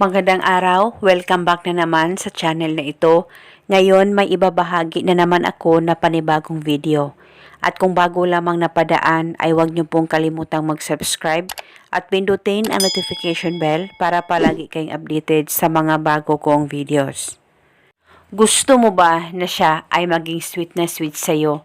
Magandang araw, welcome back na naman sa channel na ito. Ngayon may ibabahagi na naman ako na panibagong video. At kung bago lamang napadaan ay huwag niyo pong kalimutang mag-subscribe at pindutin ang notification bell para palagi kayong updated sa mga bago kong videos. Gusto mo ba na siya ay maging sweet na sweet sa'yo?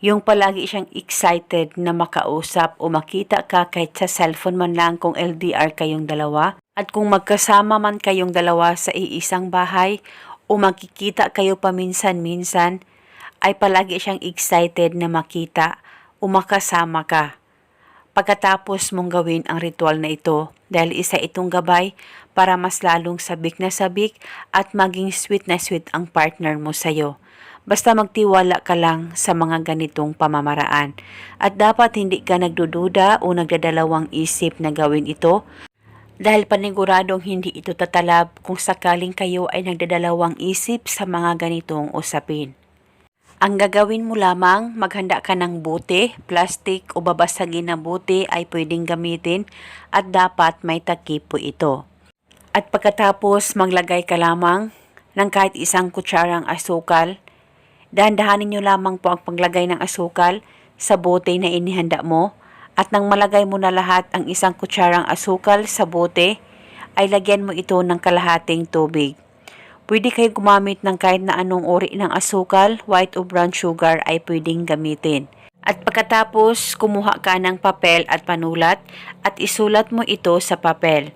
Yung palagi siyang excited na makausap o makita ka kahit sa cellphone man lang kung LDR kayong dalawa? At kung magkasama man kayong dalawa sa iisang bahay o magkikita kayo paminsan-minsan, ay palagi siyang excited na makita o makasama ka. Pagkatapos mong gawin ang ritual na ito dahil isa itong gabay para mas lalong sabik na sabik at maging sweet na sweet ang partner mo sa'yo. Basta magtiwala ka lang sa mga ganitong pamamaraan. At dapat hindi ka nagdududa o nagdadalawang isip na gawin ito dahil paniguradong hindi ito tatalab kung sakaling kayo ay nagdadalawang isip sa mga ganitong usapin. Ang gagawin mo lamang, maghanda ka ng bote, plastic o babasagin na bote ay pwedeng gamitin at dapat may takip po ito. At pagkatapos maglagay ka lamang ng kahit isang kutsarang asukal, dahan-dahanin nyo lamang po ang paglagay ng asukal sa bote na inihanda mo at nang malagay mo na lahat ang isang kutsarang asukal sa bote, ay lagyan mo ito ng kalahating tubig. Pwede kayo gumamit ng kahit na anong uri ng asukal, white o brown sugar ay pwedeng gamitin. At pagkatapos, kumuha ka ng papel at panulat at isulat mo ito sa papel.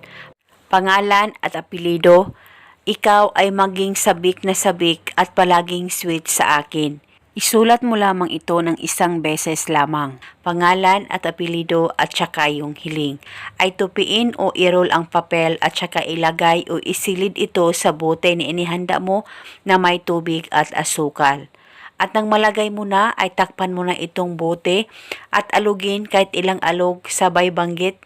Pangalan at apelido, ikaw ay maging sabik na sabik at palaging sweet sa akin. Isulat mo lamang ito ng isang beses lamang. Pangalan at apelido at saka yung hiling. Ay tupiin o irol ang papel at saka ilagay o isilid ito sa bote na inihanda mo na may tubig at asukal. At nang malagay mo na ay takpan mo na itong bote at alugin kahit ilang alog sabay banggit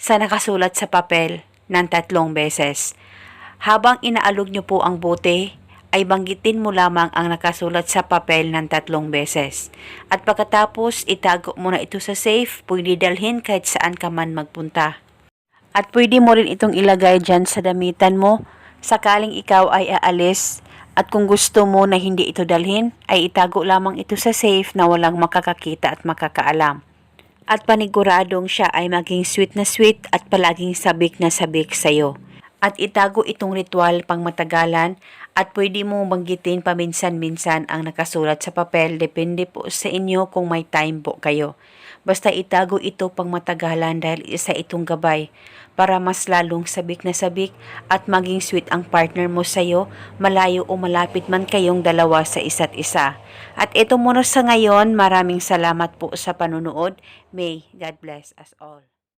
sa nakasulat sa papel ng tatlong beses. Habang inaalog nyo po ang bote, ay banggitin mo lamang ang nakasulat sa papel ng tatlong beses. At pagkatapos, itago mo na ito sa safe, pwede dalhin kahit saan ka man magpunta. At pwede mo rin itong ilagay dyan sa damitan mo, sakaling ikaw ay aalis, at kung gusto mo na hindi ito dalhin, ay itago lamang ito sa safe na walang makakakita at makakaalam. At paniguradong siya ay maging sweet na sweet at palaging sabik na sabik sa'yo at itago itong ritual pang matagalan at pwede mo banggitin paminsan-minsan ang nakasulat sa papel depende po sa inyo kung may time po kayo. Basta itago ito pang matagalan dahil isa itong gabay para mas lalong sabik na sabik at maging sweet ang partner mo sa'yo, malayo o malapit man kayong dalawa sa isa't isa. At ito muna sa ngayon, maraming salamat po sa panunood. May God bless us all.